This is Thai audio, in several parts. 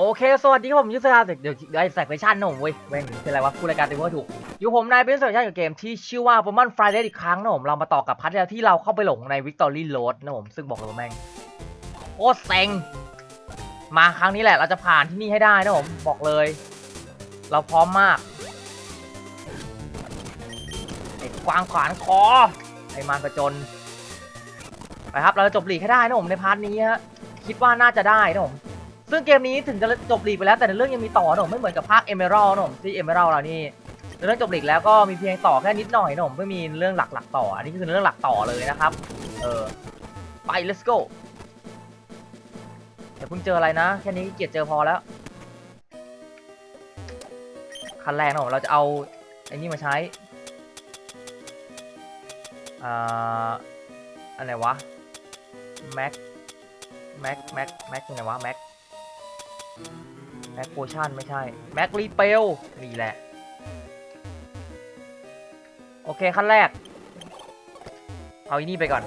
โอเค สวัสดีครับผมยุทธศาสตร์เดี๋ยวไอ้แซกเวชั่นนะผมเว้ยเว้ยเป็นไรวะพูดรายการเต็มว่าถูก อยู่ผมนายเป็นแซกเวชั่นกับเกมที่ชื่อว่า p o k e m o n Friday อีกครั้งนะผม เรามาต่อกับพาร์ทที่แล้วที่เราเข้าไปหลงใน Victory Road นะผม ซึ่งบอกเลยว่าแม่งโคตรเซ็ง มาครั้งนี้แหละเราจะผ่านที่นี่ให้ได้นะผม บอกเลย เราพร้อมมากไอ้กวางขวานคอไอ้มารประจนไปครับเราจะจบหลีกให้ได้นะผมในพาร์ทนี้ฮะคิดว่าน่าจะได้นะผม ซึ่งเกมนี้ถึงจะจบหลีกไปแล้วแต่ในเรื่องยังมีต่อหนะผมไม่เหมือนกับภาคเอเมอรัลหนะผมที่เอเมอรัลเรานี่ในเรื่องจบหลีกแล้วก็มีเพียงต่อแค่นิดหน่อยหนะผมไม่มีเรื่องหลักๆต่อ อันนี้คือเรื่องหลักต่อเลยนะครับ เออไป let's go อย่เพิ่งเจออะไรนะ แค่นี้เกียรเจอพอแล้วคันแรกนะผมเราจะเอาไอ้นี่มาใช้อ่าอะไรวะแม็กแม็กแม็กแม็กยังไงวะแม็ก แม็กโพชั่นไม่ใช่ แม็กรีเปลนี่แหละ โอเคขั้นแรก เอาอีนี่ไปก่อน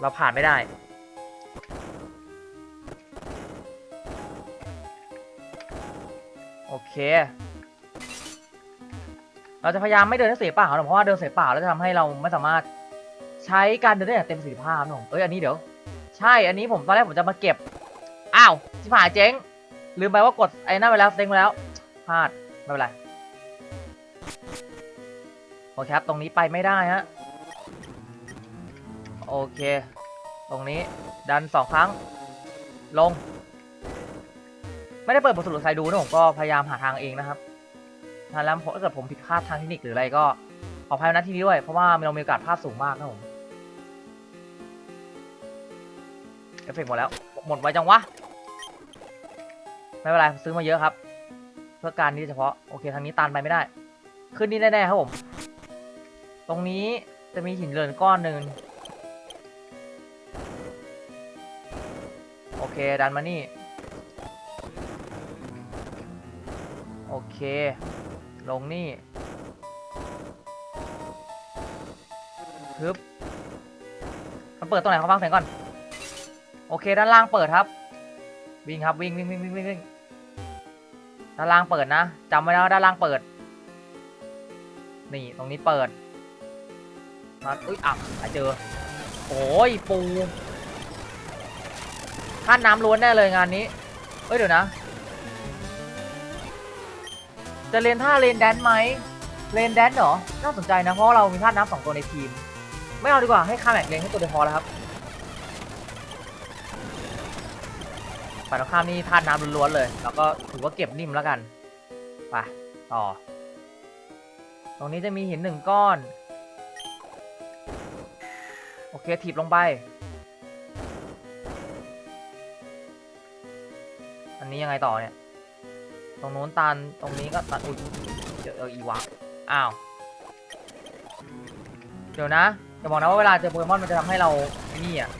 เราผ่านไม่ได้ โอเค เราจะพยายามไม่เดินเสียเปล่านะเพราะว่าเดินเสียเปล่าแล้วจะทำให้เราไม่สามารถใช้การเดินได้อย่างเต็มประสิทธิภาพนะผมเอ้ยอันนี้เดี๋ยว ใช่อันนี้ผมตอนแรกผมจะมาเก็บ อ้าวชิบหายเจ๊ง ลืมไปว่ากดไอ้นั่นไปแล้วเซ็งไปแล้วพลาดไม่เป็นไรโอเคครับ ตรงนี้ไปไม่ได้ฮะโอเค ตรงนี้ดันสองครั้ง ลง ไม่ได้เปิดบทสรุปใครดูนะผมก็พยายามหาทางเองนะครับถ้าแล้วถ้าเกิดผมผิดพลาดทางเทคนิคหรืออะไรก็ขออภัยณที่นี้ด้วย เพราะว่าเรามีโอกาสพลาดสูงมากนะผมเอฟเฟกต์หมดแล้ว หมดไวจังวะ ไม่เป็นไรซื้อมาเยอะครับ เพื่อการนี้เฉพาะโอเคทางนี้ตันไปไม่ได้ ขึ้นนี่แน่ๆครับผม ตรงนี้จะมีหินเรือนก้อนหนึ่งโอเคดันมานี่โอเค ลงนี่ฮึบมันเปิดตรงไหนเขาฟังเสียงก่อน โอเค ด้านล่างเปิดครับ วิ่งครับ วิ่งวิ่งวิ่งวิ่งวิ่งวิ่ง ด้านล่างเปิดนะจำไว้นะว่าด้านล่างเปิด นี่ตรงนี้เปิดมาอุ้ยอะหาเจอโอ้ยปูท่านน้ำล้วนแน่เลยงานนี้ เอ้ยเดี๋ยวนะ จะเลนท่าเลนแดนไหมเลนแดนเหรอ น่าสนใจนะ เพราะเรามีท่าน้ำสองตัวในทีม ไม่เอาดีกว่าให้คาแม็กเลนให้ตัวเดียวพอแล้วครับ ฝ่ายตรงข้ามนี่ธาตุน้ำล้วนๆเลย แล้วก็ถือว่าเก็บนิ่มแล้วกัน ไป ต่อ ตรงนี้จะมีหินหนึ่งก้อน โอเค ถีบลงไป อันนี้ยังไงต่อเนี่ย ตรงโน้นตัน ตรงนี้ก็ตัน อุ้ยเจอเอออีวะอ้าว เดี๋ยวนะจะบอกนะว่าเวลาเจอโปเกมอนมันจะทำให้เรานี่อะ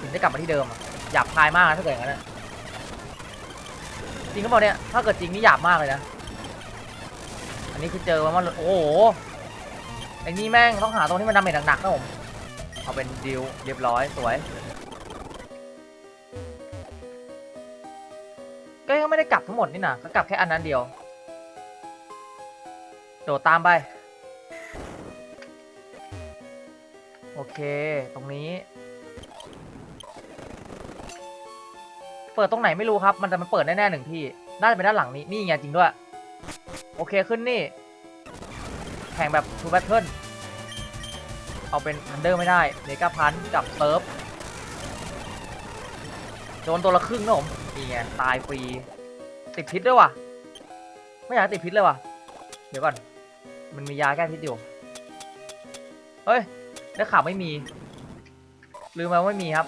ถึงได้กลับมาที่เดิมอะหยาบคายมากนะถ้าเกิดอย่างนั้นอะ จริงก็บอกเนี่ย ถ้าเกิดจริงนี่หยาบมากเลยนะ อันนี้คือเจอมันโอ้โหไอ้นี่แม่งต้องหาตรงที่มันดาเมจหนักๆนะผม เอาเป็นดิวเรียบร้อยสวย ก็ยังไม่ได้กลับทั้งหมดนี่นะก็กลับแค่อันนั้นเดียว โดดตามไป โอเค ตรงนี้ เปิดตรงไหนไม่รู้ครับ มันแต่มันเปิดแน่ๆหนึ่งที่น่าจะเป็นด้านหลังนี้ นี่ไงจริงด้วย โอเคขึ้นนี่ แข่งแบบทูแบทเทิลเอาเป็นทันเดอร์ไม่ได้เมกาพันกับเซิร์ฟโดนตัวละครึ่งนะผมนี่ไงตายฟรี ติดพิษด้วยว่ะ ไม่อยากติดพิษเลยว่ะ เดี๋ยวก่อน มันมียาแก้พิษอยู่ เฮ้ยได้ข่าวไม่มี ลืมไปว่าไม่มีครับ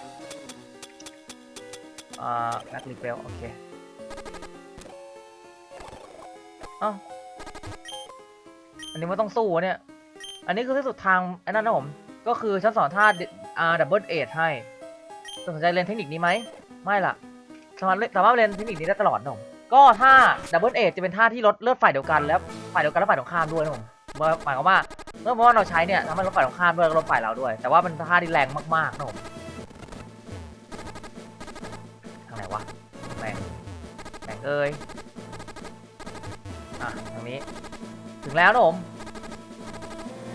อ่าแบ็ครีเปลโอเคเอ้าอันนี้ไม่ต้องสู้เนี่ย อันนี้คือที่สุดทางไอ้นั่นนะผม ก็คือฉันสอนท่าอ่าดับเบิลเอทให้สนใจเรียนเทคนิคนี้ไหม ไม่ล่ะ สามารถเล่นสามารถเรียนเทคนิคนี้ได้ตลอดนะผม ก็ถ้าดับเบิลเอทจะเป็นท่าที่ลดเลือดฝ่ายเดียวกันแล้วฝ่ายเดียวกันและฝ่ายตรงข้ามด้วยนะผมหมายความว่าเมื่อเพราะว่าเราใช้เนี่ยทำให้ลดฝ่ายตรงข้ามด้วยลดฝ่ายเราด้วย แต่ว่าเป็นท่าที่แรงมากๆนะผม เอ้ยอะทางนี้ ถึงแล้วนะผม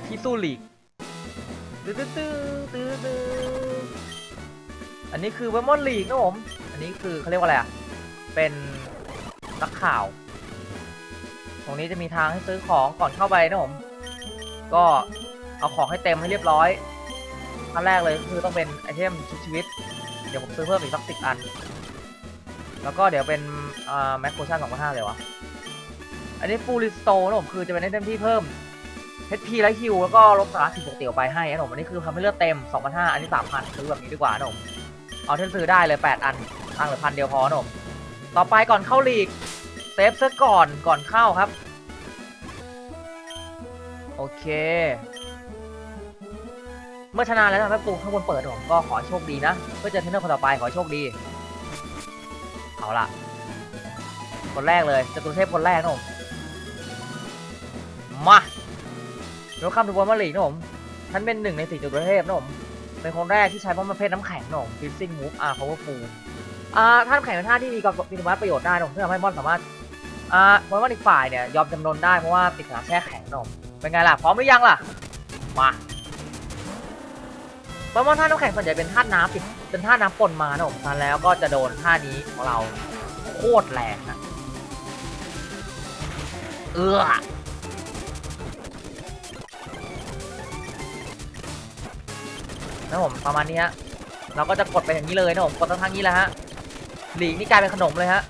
พิซูลีกตื้อตื้อตื้อตื้ออันนี้คือเวมอนลีกนะผม อันนี้คือเขาเรียกว่าอะไรอะ เป็นนักข่าว ตรงนี้จะมีทางให้ซื้อของก่อนเข้าไปนะผม ก็เอาของให้เต็มให้เรียบร้อยขั้นแรกเลยก็คือต้องเป็นไอเทมชุบชีวิต เดี๋ยวผมซื้อเพิ่มอีกสักสิบอัน แล้วก็เดี๋ยวเป็นแม็กโคชั่นสองพันห้าเลยวะ อันนี้ฟูลิสโตนะผมคือจะเป็นไอเทมที่เพิ่ม HP และฮิวแล้วก็ลดสารผิดปกติออกไปให้นะผมอันนี้คือทำให้เลือดเต็ม2,500อันนี้3,000ซื้อแบบนี้ดีกว่านะผมเอาเทนซื้อได้เลย 8 อันตั้งเหลือพันเดียวพอนะผมต่อไปก่อนเข้าลีกเซฟซะก่อนก่อนเข้าครับ โอเค เมื่อชนะแล้วทำให้ปูข้างบนเปิดนะผมก็ขอโชคดีนะ เพื่อเจอเทนเนอร์คนต่อไปขอโชคดี เอาละคนแรกเลยจตุเทพคนแรกนะผม มาเวลคัมทูบอลมาลีกนะผมฉันเป็นหนึ่งในสี่จตุเทพนะผม เป็นคนแรกที่ใช้บอลประเภทน้ำแข็งนะผมฟิซซิ่งมูฟอ่า powerful อ่าท่าน้ำแข็งเป็นท่าที่มีกับมีสามารถประโยชน์ได้นะผมเพื่อทำให้บอลสามารถอ่าบอลว่าอีกฝ่ายเนี่ยยอมจำนนได้เพราะว่าติดสนามแช่แข็งนะผมเป็นไงล่ะพร้อมหรือยังล่ะมาบอลว่าท่าน้ำแข็งส่วนใหญ่เป็นท่าน้ำติด เป็นท่าน้ำปนมานะผมทันแล้วก็จะโดนท่านี้ของเราโคตรแรงนะเออนะผมประมาณนี้ฮะเราก็จะกดไปอย่างนี้เลยนะผมกดทางนี้แหละฮะหลีกนี่กลายเป็นขนมเลยฮะ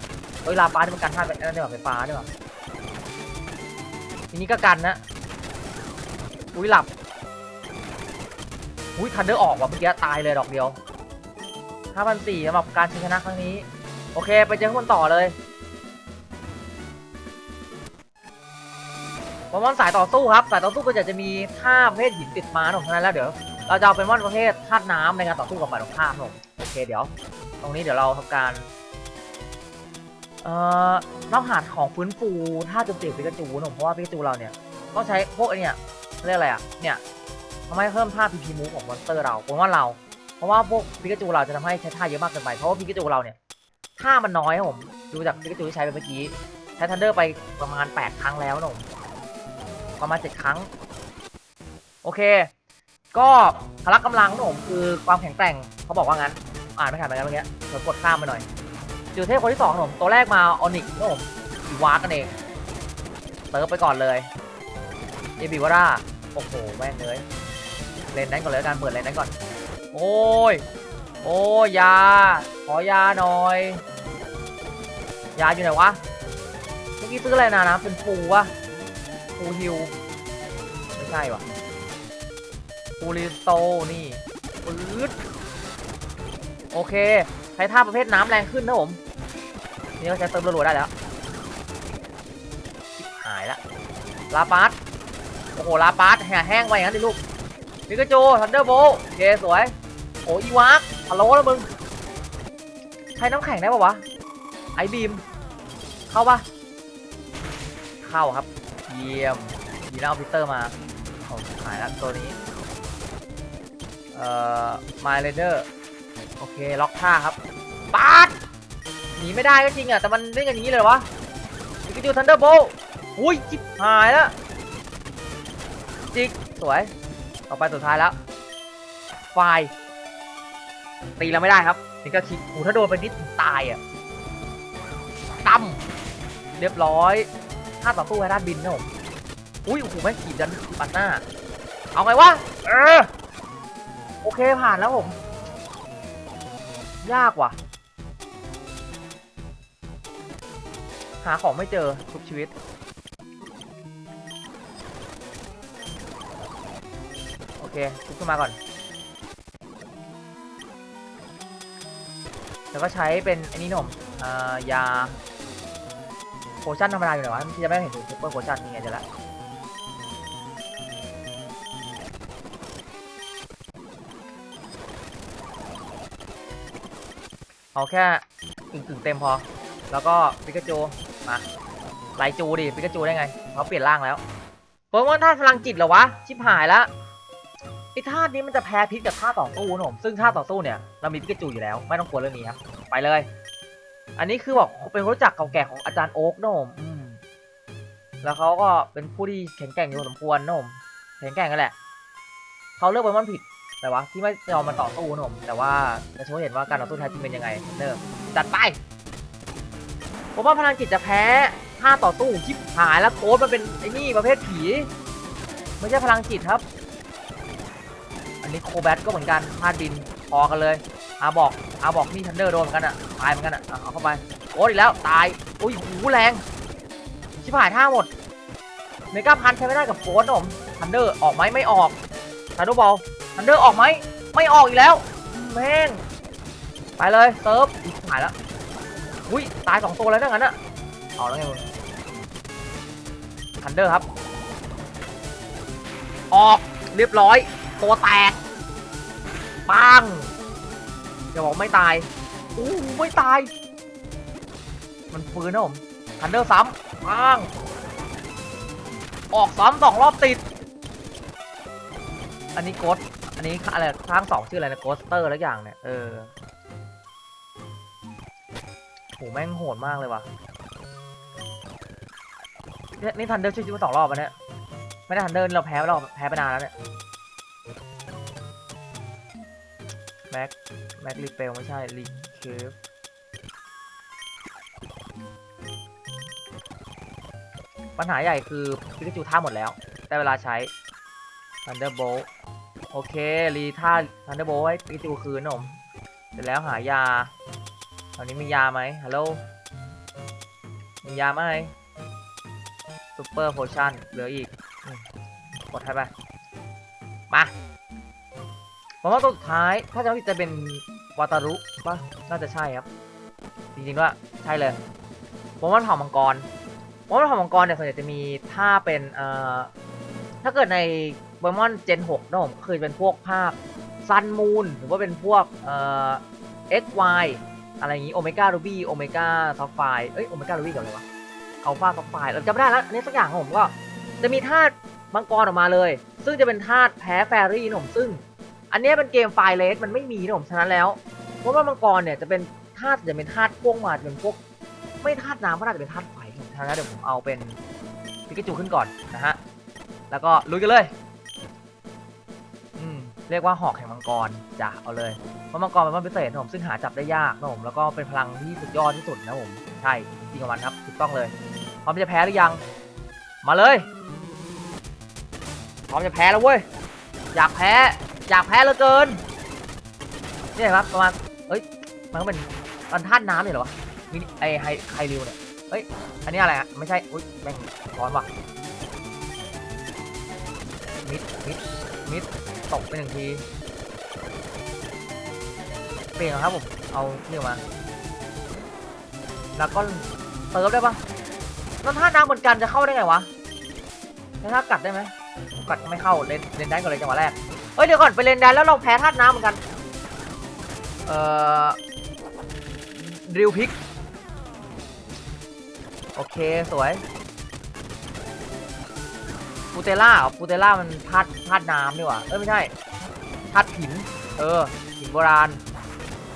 เวลาปลาที่มันกันท่าเป็นนั่นได้แบบไฟฟ้าด้วยว่ะทีนี้ก็กันนะอุ้ยหลับอุ้ยทันเดอร์ออกว่ะเมื่อกี้ตายเลยดอกเดียว 5,400สำหรับการชนะครั้งนี้ โอเค ไปเจอข้างบนต่อเลยโปเกมอนสายต่อสู้ครับ สายต่อสู้ก็จะจะมีท่าประเภทหินติดมาของฉะนั้นแล้วเดี๋ยวเราจะเอาเป็นมอนประเภทธาตุน้ำในการต่อสู้กับฝ่ายตรงข้ามครับผมโอเคเดี๋ยว ตรงนี้เดี๋ยวเราทำการเอ่อต้องหาของฟื้นฟูท่าโจมตีปิกาจูนะผมเพราะว่าปิกาจูเราเนี่ยต้องใช้พวกไอเนี่ยเรียกอะไรอะเนี่ยทำให้เพิ่มท่าพีพีมูของมอนสเตอร์เราผมว่าเรา เพราะว่าพวกปิกาจูเราจะทำให้ใช้ท่าเยอะมากเกินไปเพราะว่าปิกาจูเราเนี่ยท่ามันน้อยครับผมดูจากปิกาจูที่ใช้ไปเมื่อกี้ใช้ทันเดอร์ไปประมาณ 8 ครั้งแล้วนะผมประมาณ 7 ครั้ง โอเค ก็พละกำลังนะผมคือความแข็งแกร่งเขาบอกว่างั้นอ่านไม่ทันเหมือนกันเมื่อกี้เดี๋ยวกดข้ามไปหน่อยจูเทพคนที่สองนะผมตัวแรกมาออนิกนะผมอีวากันเองเติร์ฟไปก่อนเลยเอบิวาร่าโอ้โหแม่งเลยเลนนั้นก่อนเลยกันเปิดเลนนั้นก่อน โอ้ย โอ้ยยา ขอยาหน่อย ยาอยู่ไหนวะ เมื่อกี้ซื้ออะไรนะนะ เป็นฟูวะฟูฮิว ไม่ใช่วะฟูริโตนี่ปื๊ดโอเค ใช้ท่าประเภทน้ำแรงขึ้นนะผม นี่ก็ใช้เติมรัวๆได้แล้ว หายละลาปาร์ตโอ้โหลาปาร์ตแห่แห้งไปอย่างนั้นดิลูก มิกาโจทันเดอร์โบโอเคสวย โอ้อีวากฮัลโหลแล้วมึง ใช้น้ำแข็งได้ปะวะ ไอบีม เข้าปะเข้าครับ เยี่ยมยีน่าเอาพิเตอร์มาโอ้หายแล้วตัวนี้ เอ่อมาเลเดอร์ โอเค ล็อกท่าครับปาดหนีไม่ได้ก็จริงอะ แต่มันเล่นกันอย่างนี้เลยวะมิกิจูทันเดอร์โบอุ้ยจิบหายแล้วจิกสวย ต่อไปสุดท้ายแล้ว ไฟตีเราไม่ได้ครับนี่ก็คิดโอ้ถ้าโดนไปนิดตายอะตั้มเรียบร้อยท่าต่อสู้ไฮด้านบินนะผมอุ้ยโอ้โหแม่งขีดดันปัดหน้า เอาไงวะเออโอเคผ่านแล้วผม ยากว่ะ หาของไม่เจอทุกชีวิต เคลุกขึ้นมาก่อน แล้วก็ใช้เป็นอันนี้หนุ่มอ่ายาโพชั่นธรรมดาอยู่ไหนวะที่จะไม่เห็นถึงซุปเปอร์โพชั่นนี่ไงเดี๋ยวละเอาแค่กึ่งๆเต็มพอ แล้วก็ปิกาจูมาไลจูดิปิกาจูได้ไงเขาเปลี่ยนร่างแล้วโปเกมอนธาตุพลังจิตเหรอวะ ชิบหายแล้ว อ้ธาตุนี้มันจะแพ้พิษกับธาตุต่อสู้นะผมซึ่งธาตุต่อสู้เนี่ยเรามีปิกาจูอยู่แล้ว ไม่ต้องกลัวเรื่องนี้ครับไปเลย อันนี้คือแบบเป็นรู้จักเก่าแก่ของอาจารย์โอ๊กนะผมอืมแล้วเขาก็เป็นผู้ที่แข็งแกร่งอยู่สมควรนะผมแข็งแกร่งกันแหละเขาเลือกไปมันผิดแต่ว่าที่ไม่ยอมมาต่อสู้นะผมแต่ว่าจะโชว์ให้เห็นว่าการต่อสู้แท้จริงเป็นยังไงเนิ่มจัดไปผมว่าพลังจิตจะแพ้ถ้าต่อสู้ชิบหายแล้วโค้ดมันเป็นไอ้นี่ประเภทผี ไม่ใช่พลังจิตครับันนี้โคแบทก็เหมือนกันพาดดินพอกันเลยอาบอกอาบอกนี่ทันเดอร์โดนเหมือนกันอะตายเหมือนกันอะเอาเข้าไปโอ้ยอีกแล้วตายอุ้ยหูแรงชิบหายท่าหมดเมกาพันใช้ไม่ได้กับโฟนนะผมทันเดอร์ออกไหมไม่ออกทันเดอร์บอลทันเดอร์ออกไหมไม่ออกอีกแล้วแม่งไปเลยเซิร์ฟอีกหายแล้วอุ้ยตายสองตัวแล้วถ้างั้นอะเอาแล้วไงมึงทันเดอร์ครับ ออกเรียบร้อย ตัวแตกปังจะบอกไม่ตายอู้หูไม่ตาย มันฟื้นนะผมทันเดอร์ซ้ำปังออกซ้ำสองรอบติด อันนี้โกดอันนี้อะไรข้างสองชื่ออะไรนะโกสเตอร์แล้วอย่างเนี่ยเออโหแม่งโหดมากเลยว่ะเนี่ยนี่ทันเดอร์ช่วยชีวิตมสองรอบอะเนี่ยไม่ได้ทันเดอร์เราแพ้เราแพ้ไปนานแล้วเนี่ย แม็กแม็กรีเปลไม่ใช่รีเคฟปัญหาใหญ่คือพิกาจูท่าหมดแล้ว ได้เวลาใช้ Thunderbolt โอเค รีท่า Thunderbolt ให้พิกาจูคืนนะผมเสร็จแล้วหายาตอนนี้มียาไหมฮัลโหลมียาไหมซูเปอร์โพชั่นเหลืออีกกดให้ไป มา ผมว่าตัวสุดท้ายถ้าจะไม่จะเป็นวาตารุป่ะน่าจะใช่ครับ จริงๆด้วยใช่เลยผมว่าเผ่ามังกรผมว่าเผ่ามังกรเนี่ยส่วนใหญ่จะมีถ้าเป็นเอ่อถ้าเกิดในบอร์มอนเจน6นะผมคือเป็นพวกภาคซันมูนหรือว่าเป็นพวกเอ่อ XY อะไรอย่างงี้โอเมก้ารูบี้โอเมก้าซัฟไฟเอ้ยโอเมก้ารูบี้กับอะไรวะอัลฟาซัฟไฟเราจำไม่ได้แล้วอันนี้สักอย่างของผมก็จะมีธาตุมังกรออกมาเลย ซึ่งจะเป็นธาตุแพ้แฟรี่นะผมซึ่ง อันนี้เป็นเกมไฟเลสมันไม่มีนะผมฉะนั้นแล้ว เพราะว่ามังกรเนี่ยจะเป็นธาตุจะเป็นธาตุพ่วงมาจะเป็นพวกไม่ธาตุน้ำก็น่าจะเป็นธาตุไฟครับฉะนั้นเดี๋ยวผมเอาเป็นพิกาจูขึ้นก่อนนะฮะ แล้วก็ลุยกันเลย อืม เรียกว่าหอกแห่งมังกรจ้ะเอาเลยเพราะมังกรเป็นมันพิเศษนะผมซึ่งหาจับได้ยากนะผมแล้วก็เป็นพลังที่สุดยอดที่สุดนะผมใช่จริงกับมันครับถูกต้องเลยพร้อมจะแพ้หรือยัง มาเลยพร้อมจะแพ้แล้วเว้ยอยากแพ้ อยากแพ้เหลือเกินเนี่ยครับประมาณเอ้ยมันก็เป็นมันธาตุน้ำเนี่ยเหรอวะมินิไอไฮไฮริวเนี่ยเอ้ยอันนี้อะไรอะไม่ใช่อุ้ยแม่งร้อนว่ะมิดมิดมิดตกไปหนึ่งทีเปลี่ยนก่อครับผมเอานี่ออกมาแล้วก็เติร์ฟได้ปะแล้วท่าน้ำเหมือนกันจะเข้าได้ไงวะแล้วถ้ากัดได้ไหมกัดไม่เข้าเลนเลนได้ก่อนเลยจังหวะแรก เฮ้ยเดี๋ยวก่อนไปเลนแดนแล้วเราแพ้ธาตุน้ำเหมือนกัน เอ่อดริวพิก โอเค สวยปูเตล่าปูเตล่ามันธาตุธาตุน้ำนี่หว่า เอ้ย ไม่ใช่ธาตุหิน เออหินโบราณ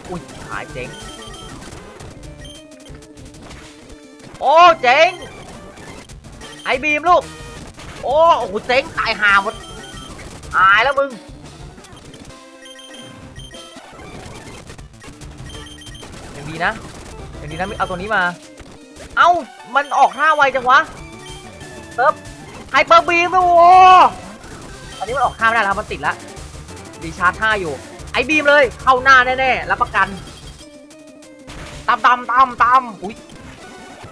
อุ้ย หายเจ๋งโอ้ เจ๋งไอบีมลูก โอ้ โอ้โห เจ๋งตายหาหมด ตายแล้วมึงยังดีนะยังดีนะเอาตัวนี้มา เอ้า มันออกท่าไวจังวะเติบไฮเปอร์บีมโอ้โหอันนี้มันออกท่าไม่ได้แล้วครับมันติดแล้วดีชาร์จท่าอยู่ ไอ้บีมเลย เข้าหน้าแน่ๆ รับประกันตามตามตามตามอุ้ย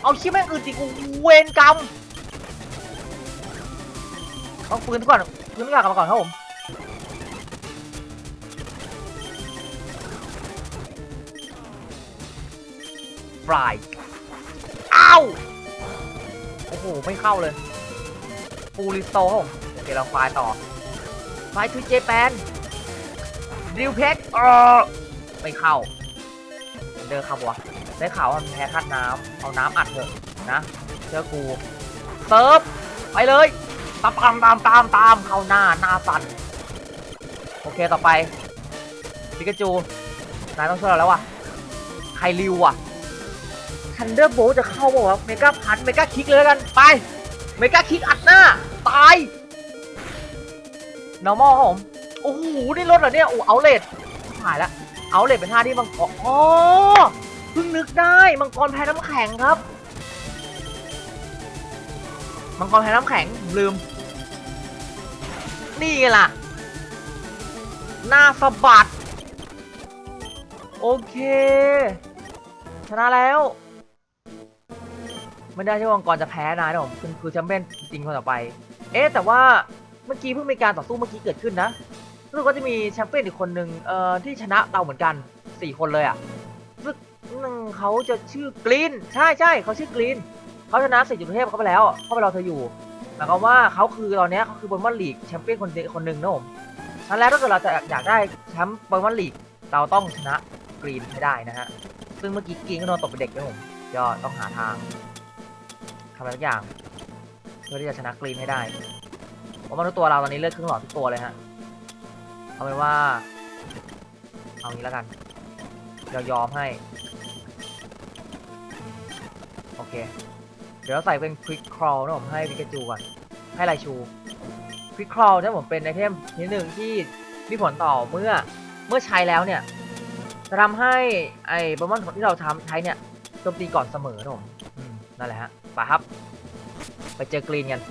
เอาชิแม่งอื่นติกูเวนกรรม ต้องปืนก่อน ปืนทุกอยางกลับมาก่อนครับผมฟลายอ้าว โอ้โห ไม่เข้าเลยฟูริโตครับผมโอเคเราไฟล์ต่อไฟล์ทูเจแปนดิวเพกเออไม่เข้าเดินครับวะได้ข่าวว่ามันแพ้ธาตุน้ำเอาน้ำอัดเถอะนะเชื่อกูเซิร์ฟไปเลย ตามตามตามตามตามเข้าหน้าหน้าสั่นโอเคต่อไปปิกาจูนายต้องช่วยเราแล้วว่ะใครริวอะทันเดอร์โบจะเข้าบอกว่าวะเมกาพันเมกาคิกเลยแล้วกันไปเมกาคิกอัดหน้า ตาย normal ครับผมโอ้โหนี่รถเหรอเนี่ยโอ้เอาเลดหายละเอาเลดเป็นท่าที่มังกรอ๋อเพิ่งนึกได้มังกรแพ้น้ำแข็งครับ มังกรแพ้น้ำแข็งผมลืม นี่ไงล่ะ หน้าสะบัด โอเค ชนะแล้ว ไม่ได้ที่ว่ามังกรจะแพ้นะนะผมคือคือแชมเปี้ยนจริงคนต่อไป เอ๊ะ แต่ว่าเมื่อกี้เพิ่งมีการต่อสู้เมื่อกี้เกิดขึ้นนะรู้สึกว่าจะมีแชมเปี้ยนอีกคนหนึ่งเอ่อที่ชนะเราเหมือนกันสี่คนเลยอะ่ะรู้สึกหนึ่งเขาจะชื่อกรีน ใช่ใช่เขาชื่อกรีนเขาชนะสี่จุดเทพเขาไปแล้วเขาไปรอเธออยู่ มายความว่าเขาคือตอนนี้เขาคือบอลมันลีกแชมเปี้ยนคนเดคนหนึ่งนะผมนั้นแล้วถ้าเกิดเราจะอยากได้แชมป์บอลมันลีกเราต้องชนะกรีนให้ได้นะฮะ ซึ่งเมื่อกี้กรีนก็โดนตบเป็นเด็กนะผมยอดต้องหาทางทำอะไรทุกอย่างเพื่อที่จะชนะกรีนให้ได้ผมว่าทุกตัวเราตอนนี้เลือดครึ่งหลอดทุกตัวเลยฮะเอาเป็นว่า เอางี้แล้วกันเรายอมให้ โอเค เดี๋ยวเราใส่เป็น Quick Crawl นะผมให้พิกาจูก่อนให้ไรชู Quick Crawl เนี่ผมเป็นไอเทมนิดหนึ่งที่มีผลต่อเมื่อเมื่อใช้แล้วเนี่ยจะทำให้ไอ้บอมบอนที่เราทำใช้เนี่ยโจมตีก่อนเสมอนะผมอืมนั่นแหละฮะไปครับ ไปเจอกรีนกัน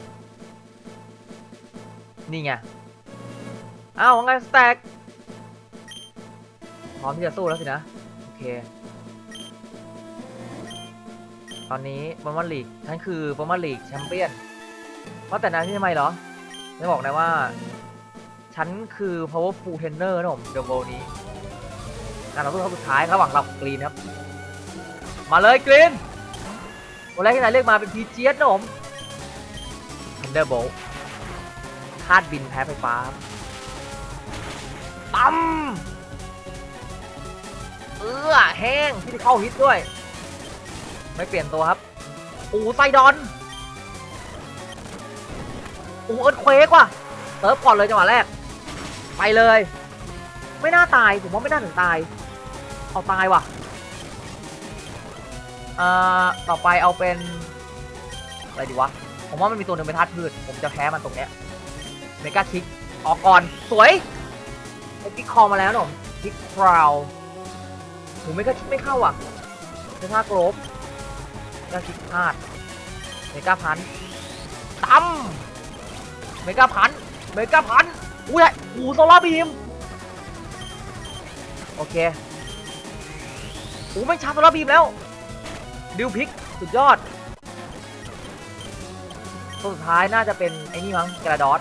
นี่ไงอ้าวว่าไงสแต็กพร้อมที่จะสู้แล้วสินะ โอเค ตอนนี้บอมบอนลีกฉันคือบอมบอนลีกแชมเปี้ยนว่าแต่นายที่ทำไมเหรอ ไม่บอกนะว่า ฉันคือ powerful trainer นะผมเดอะโบนี้การต่อสู้ครั้งสุดท้ายระหว่างเรากับกรีนครับ มาเลยกรีนตัวแรกที่นายเรียกมาเป็นพีเจียสนะผม Thunderbolt ธาตุบินแพ้ไฟฟ้าปั๊มเออแห้งที่เข้าฮิตด้วย ไม่เปลี่ยนตัวครับโอ้ไซดอนโอ้เอิร์ธเควกว่ะเติร์ฟก่อนเลยจังหวะแรก ไปเลย ไม่น่าตาย ผมว่าไม่น่าถึงตาย เอาตายว่ะอ่าต่อไปเอาเป็น อะไรดีวะ ผมว่ามันมีตัวหนึ่งเป็นธาตุพืช ผมจะแพ้มันตรงเนี้ยเมกาคิก ออกก่อน สวยไอคิกคอมาแล้วหนุ่มคิกคราวผมเมกาคิกไม่เข้าอะเป็นท่าโกลบ กาคิกพลาดเมกาพันตั้มเมกาพันเมกาพันอุ้ยหูโซล่าบีม โอเคโอ้ไม่ชาร์จโซล่าบีมแล้ว ดิวพิก สุดยอด ตัวสุดท้ายน่าจะเป็น ไอ้นี่มั้งกระดอส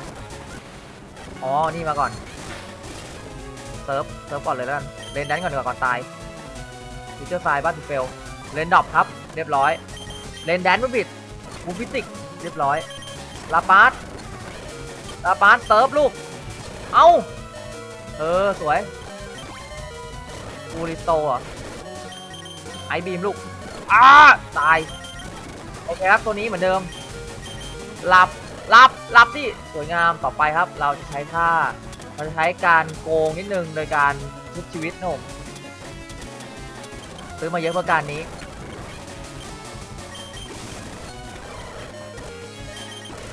อ๋อ นี่มาก่อน เซิร์ฟ เซิร์ฟก่อนเลยแล้วกัน เลนแดนก่อนดีกว่าก่อนตายฟิเจอร์ไฟบ้านทูเฟลเลนดอปครับ เรียบร้อย เลนแดนไม่บิดบูฟิติก เรียบร้อย ลาปาร์ตลาปาร์ตเซิร์ฟลูก เอ้าเออ สวยกูริโตอะไอบีมลูกอ้าตาย โอเคครับ ตัวนี้เหมือนเดิม หลับ หลับ หลับที่สวยงามต่อไปครับ เราจะใช้ท่า เราจะใช้การโกงนิดนึงโดยการชุบชีวิตนะผมซื้อมาเยอะเพื่อการนี้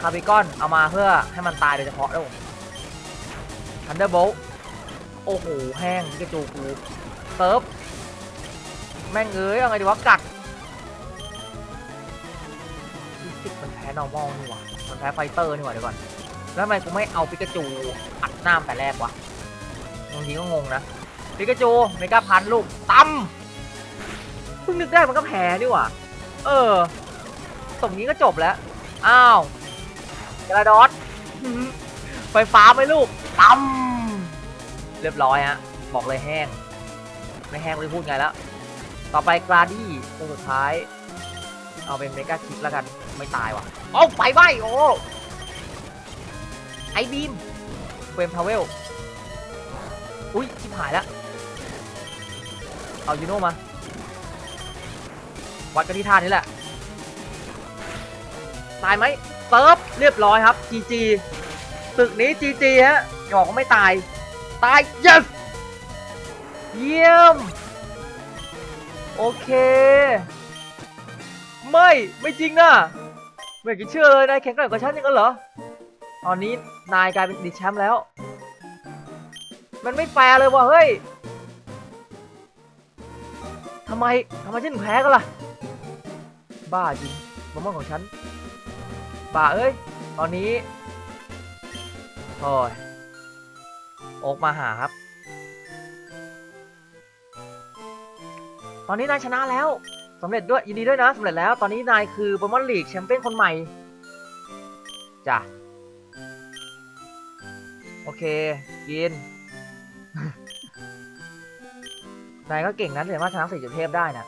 คาร์บิกอนเอามาเพื่อให้มันตายโดยเฉพาะนะผมทันเดอร์โบลโอ้โห แห้งพิกาจูกูเซิร์ฟ แม่งเอ้ยเอาไงดีวะ กัดฟิสิกมันแพ้ normal นี่หว่า มันแพ้ไฟเตอร์นี่หว่าเดี๋ยวก่อน แล้วทำไมกูไม่เอาปิกาจูอัดหน้าแต่แรกวะบางทีก็งงนะ ปิกาจูเมกาพันลูกตั้มเพิ่งนึกได้มันก็แพ้นี่หว่า เออตรงนี้ก็จบแล้ว อ้าว กระดอสอื้อหือไฟฟ้าไหมลูกตั้มเรียบร้อยฮะ บอกเลยแห้ง ไม่แห้งไม่พูดไงแล้ว ต่อไปกราดี้ตัวสุดท้าย เอาเป็นเมกาคิกแล้วกัน ไม่ตายว่ะเอ้าไปไหวโอ้ ไอบีมเฟรมทาวเวล อุ้ยชิบหายแล้ว เอายูโน่มา วัดกันที่ท่านี้แหละ ตายไหม เซิร์ฟเรียบร้อยครับ GG ตึกนี้ GG ฮะหยอกไม่ตาย ตาย yes เยี่ยม โอเค ไม่ไม่จริงนะไม่อยากจะเชื่อเลยนายแข่งกันกับฉันอย่างนั้นเหรอ ตอนนี้นายกลายเป็นดิแชมป์แล้ว มันไม่แฟร์เลยว่ะเฮ้ยทำไมทำไมฉันถึงแพ้กันล่ะ บ้าจริงโปเกมอนของฉัน บ้าเอ้ย ตอนนี้โอ้ยอกมาหาครับ ตอนนี้นายชนะแล้วสำเร็จด้วยยินดีด้วยนะสำเร็จแล้ว ตอนนี้นายคือโปเกมอนลีกแชมเปี้ยนคนใหม่จ้ะโอเคกินนายก็เก่งนะสามารถชนะสี่จุดเทพได้นะ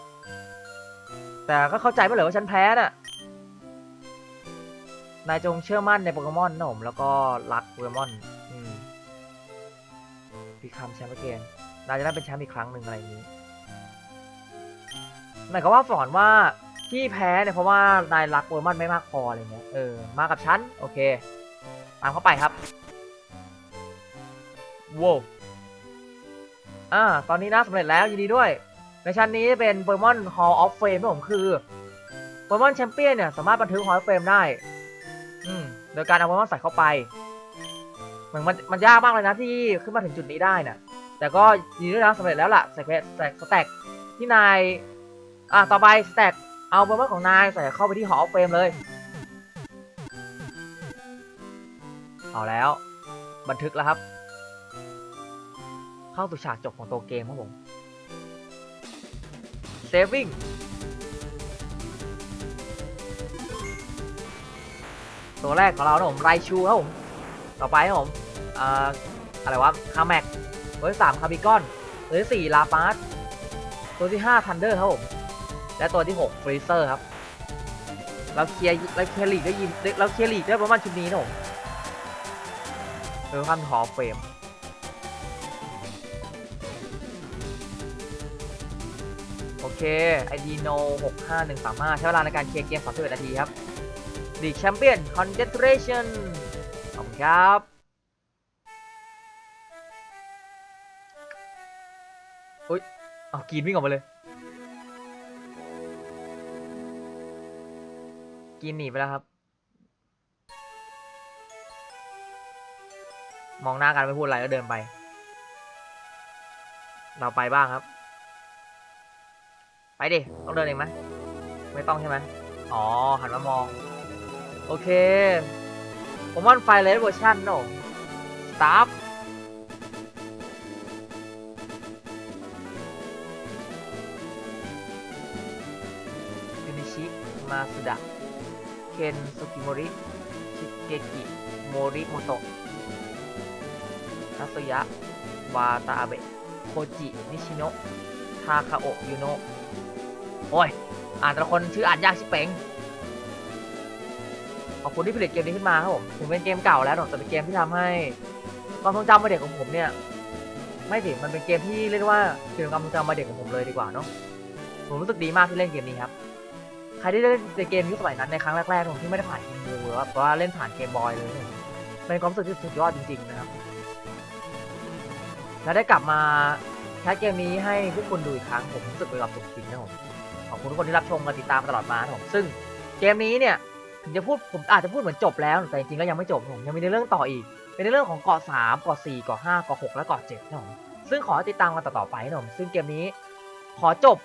แต่ก็เข้าใจไปเลยว่าฉันแพ้น่ะ นายจงเชื่อมั่นในโปเกมอนนะผมแล้วก็รักโปเกมอนอืมพีคัมแชมป์เกนนายจะได้เป็นแชมป์อีกครั้งหนึ่งอะไรอย่างนี้หมายความว่าสอนว่าที่แพ้เนี่ยเพราะว่านายรักโปเกมอนไม่มากพออะไรเงี้ยเออมากับฉันโอเคตามเข้าไปครับว้าวอ่าตอนนี้นะสำเร็จแล้วยินดีด้วยในชั้นนี้เป็นโปเกมอน Hall of Fame ที่ผมคือโปเกมอนแชมเปี้ยนเนี่ยสามารถบันทึก Hall of Fame ได้ อืมโดยการเอาโปเกมอนใส่เข้าไปเหมือนมันมันยากมากเลยนะที่ขึ้นมาถึงจุดนี้ได้น่ะ แต่ก็ยินดีด้วยนะสำเร็จแล้วล่ะใส่เพชรใส่สแต็กที่นายอะต่อไปสแต็กเอาโปเกมอนของนายใส่เข้าไปที่หอเฟรมเลยเอาแล้ว บันทึกแล้วครับ เข้าสู่ฉากจบของตัวเกมครับผม saving ตัวแรกของเรานะผมไรชูครับผมต่อไปครับผมอ่าอะไรวะคาแม็กตัวที่สามคาบิกอนตัวที่สี่ลาปาร์ตัวที่ห้าทันเดอร์ครับผมและตัวที่6ฟรีเซอร์ครับเราเคลียร์เราเคลียร์ลีกได้ยินเราเคลียร์ลีกได้ประมาณชุดนี้นะผมเออข้ามหอเฟรมโอเค ID no 65135ใช้เวลาในการเคลียร์เกม31นาทีครับลีกแชมเปี้ ยน congratulation ขอบคุณครับ อุ้ยเอากินวิ่งออกมาเลยกินหนีไปแล้วครับ มองหน้ากันไม่พูดอะไรก็เดินไป เราไปบ้างครับ ไปดิ ต้องเดินเองไหมไม่ต้องใช่ไหมอ๋อ หันมามอง โอเคผมว่าไฟเลสเวอร์ชันโนะสตาร์ฟยูนิชิมาสุดะเคนสุกิโมริชิเกกิโมริโมโตะทัสุยะวาตาเบะโคจิ นิชิโนะทาคาโอะยูโนะโอ้ย อ่านแต่ละคนชื่ออ่านยากชิเป๋ง ขอบคุณที่ผลิตเกมนี้ขึ้นมาครับผมถึงเป็นเกมเก่าแล้วแต่เป็นเกมที่ทำให้ความทรงจำวัยเด็กของผมเนี่ย ไม่สิมันเป็นเกมที่เรียกว่าเป็นความทรงจำวัยเด็กของผมเลยดีกว่าเนาะผมรู้สึกดีมากที่เล่นเกมนี้ครับใครที่ได้เล่นเกมยุคสมัยนั้นในครั้งแรกๆผมที่ไม่ได้ผ่านเกมบูหรือว่าเพราะว่าเล่นผ่านเกมบอยเลยเป็นความรู้สึกที่สุดยอดจริงๆนะครับและได้กลับมาใช้เกมนี้ให้ผู้คนดูอีกครั้งผมรู้สึกมีความสุขจริงนะผมขอบคุณทุกคนที่รับชมกันติดตามมาตลอดมานะผมซึ่งเกมนี้เนี่ย ถึงจะพูดผมอาจจะพูดเหมือนจบแล้วแต่จริงๆแล้วยังไม่จบผมยังมีในเรื่องต่ออีก เป็นในเรื่องของเกาะ3เกาะ4เกาะ5เกาะ6และเกาะ7นะผมซึ่งขอติดตามกันต่อๆไปนะผมซึ่งเกมนี้ขอจบ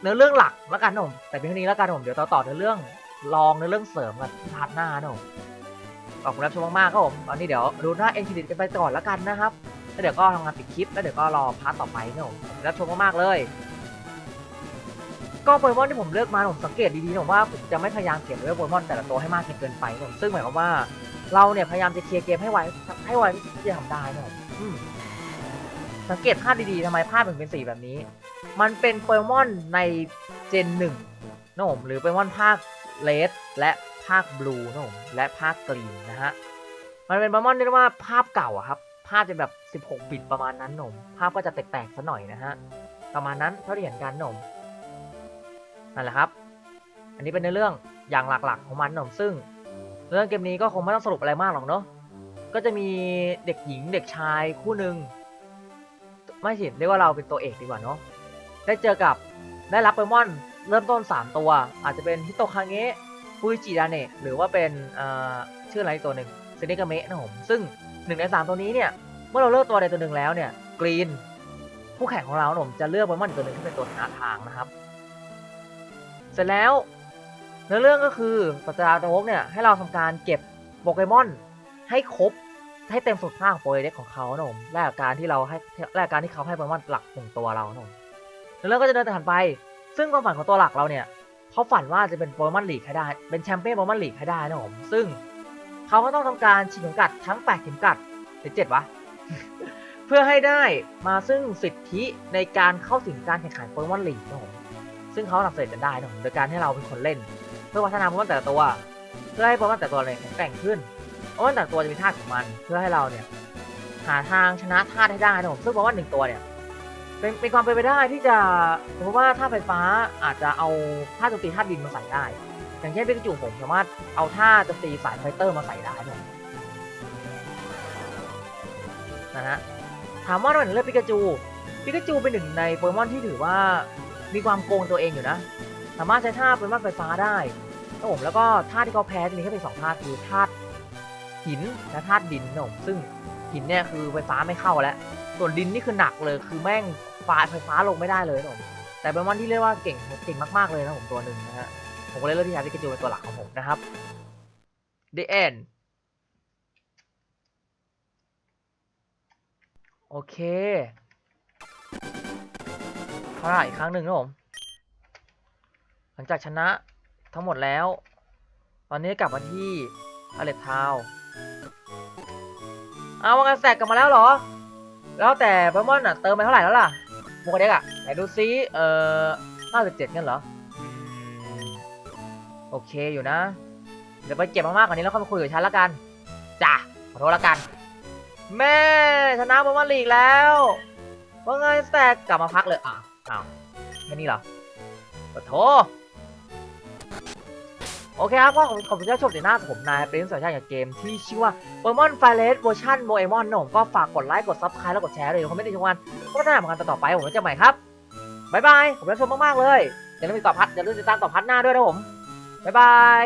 เนื้อเรื่องหลักแล้วกันนะผมแต่เพียงเท่านี้แล้วกันนะผมเดี๋ยวต่อต่อเนื้อเรื่องลองเนื้อเรื่องเสริมกันพาร์ทหน้านะผมขอบคุณรับชมมากๆครับผมตอนนี้เดี๋ยวดูหน้าเอ็นคิดิตกันไปก่อนแล้วกันนะครับแล้วเดี๋ยวก็ทำงานปิดคลิปแล้วเดี๋ยวก็รอพาร์ทต่อไปนะผมรับชมมากๆเลย ก็โปเกมอนที่ผมเลือกมาผมสังเกตดีๆนะผมว่าผมจะไม่พยายามเก็บเลือกโปเกมอนแต่ละตัวให้มากจนเกินไปนะผมซึ่งหมายความว่าเราเนี่ยพยายามจะเคลียร์เกมให้ไวให้ไวที่จะทำได้นะผมสังเกตภาพดีๆทำไมภาพถึงเป็นสีแบบนี้ มันเป็นโปเกมอนในเจนหนึ่งนะผมหรือโปเกมอนภาคเลดและภาคบลูนะผมและภาคกรีนนะฮะมันเป็นโปเกมอนที่เรียกว่าภาพเก่าอะครับภาพจะแบบ 16 บิตประมาณนั้นนะผมภาพก็จะแตกๆซะหน่อยนะฮะประมาณนั้นเท่าที่เห็นกันนะผม นั่นแหละครับ อันนี้เป็นในเรื่องอย่างหลักๆของมันนะผมซึ่ง เรื่องเกมนี้ก็คงไม่ต้องสรุปอะไรมากหรอกเนาะก็จะมีเด็กหญิงเด็กชายคู่หนึ่งไม่สิเรียกว่าเราเป็นตัวเอกดีกว่าเนาะได้เจอกับได้รับโปเกมอน เริ่มต้น 3 ตัว อาจจะเป็นฮิโตคาเงะฟูจิดาเนะหรือว่าเป็นชื่ออะไรอีกตัวหนึ่งเซนิกาเมะนะผมซึ่งหนึ่งในสามตัวนี้เนี่ย เมื่อเราเลือกตัวใดตัวหนึ่งแล้วเนี่ยกรีนคู่แข่งของเรานะครับผมจะเลือกโปเกมอนตัวหนึ่งที่เป็นตัวท้าทางนะครับ สร็จแล้วเนื้อเรื่องก็คือปัจจาโต๊กเนี่ยให้เราทำการเก็บโปเกมอนให้ครบให้เต็มสุดท่าของโปเกเด็กของเขานะผมแลกการที่เราให้แลกการที่เขาให้โปเกมอนหลักหนึ่งตัวเรานะผมเนื้อเรื่องก็จะเดินผ่านไป ซึ่งความฝันของตัวหลักเราเนี่ยเขาฝันว่าจะเป็นโปเกมอนลีกให้ได้ เป็นแชมเปี้ยนโปเกมอนลีกให้ได้นะผมซึ่งเขาก็ต้องทำการชิงเข็มกัดทั้ง8เข็มกัดหรือ7วะเพื่อให้ได้มาซึ่งสิทธิในการเข้าถึงการแข่งขันโปเกมอนลีกนะผม ซึ่งเขาทำสำเร็จกันได้นะโดยการให้เราเป็นคนเล่น เพื่อพัฒนาโปเกมอนแต่ละตัว เพื่อให้โปเกมอนแต่ละตัวเนี่ยแข็งแกร่งขึ้นโปเกมอนแต่ละตัวจะมีธาตุของมัน เพื่อให้เราเนี่ยหาทางชนะธาตุให้ได้นะผมซึ่งโปเกมอนหนึ่งตัวเนี่ยเป็นเป็นความเป็นไปได้ที่จะสมมติว่าธาตุไฟฟ้าอาจจะเอาธาตุโจมตีธาตุดินมาใส่ได้ อย่างเช่นปิกาจูผมสามารถเอาธาตุโจมตีสายไฟเตอร์มาใส่ได้นะผมนะฮะถามว่าทำไมถึงเลือกปิกาจูปิกาจูเป็นหนึ่งในโปเกมอนที่ถือว่า มีความโกงตัวเองอยู่นะ สามารถใช้ท่าโปเกมอนไฟฟ้าได้ครับผมแล้วก็ท่าที่เขาแพ้จะมีแค่เป็นสองท่าคือธาตุหินและธาตุดินนะผมซึ่งหินเนี่ยคือไฟฟ้าไม่เข้าแล้ว ส่วนดินนี่คือหนักเลยคือแม่งฟ้าไฟฟ้าลงไม่ได้เลยนะผมแต่เป็นวันที่เรียกว่าเก่งเก่งมากๆเลยนะผมตัวหนึ่งนะฮะผมก็เลยเลือกที่จะปิกาจูเป็นตัวหลักของผมนะครับ The End โอเค พลาดอีกครั้งหนึ่งนะผมหลังจากชนะทั้งหมดแล้ว ตอนนี้กลับมาที่พาเลตทาวเอาวากันแสกกลับมาแล้วเหรอ แล้วแต่โปเกมอนอะเติมไปเท่าไหร่แล้วล่ะโมกเด็กอะไหนดูซิเอ่อ57กันเหรอ โอเคอยู่นะ เดี๋ยวไปเก็บมากๆกว่านี้แล้วค่อยมาคุยกับฉันละกันจ้ะขอโทษละกัน แม่ชนะโปเกมอนลีกแล้ว ว่าไงแสกกลับมาพักเลยอะ อ้าวแค่นี้เหรอขอโทษโอเคครับก็ขอบขอบคุณที่รับชมติดหน้าผมนายเป็นสายชาติกับเกมที่ชื่อว่า p o k e m o n f i r e s เวอร์ชันโมเอมอนนะผมก็ฝากกดไลค์กด Subscribe แล้วกดแชร์เลยคอมเมนต์ในทุกวันก็พัฒนาเหมือนกันต่อไปผมจะใหม่ครับบายบายผมรับชมมากๆเลยอย่าลืมติดต่อพัดอย่าลืมติดตามต่อพัดหน้าด้วยนะผมบายบาย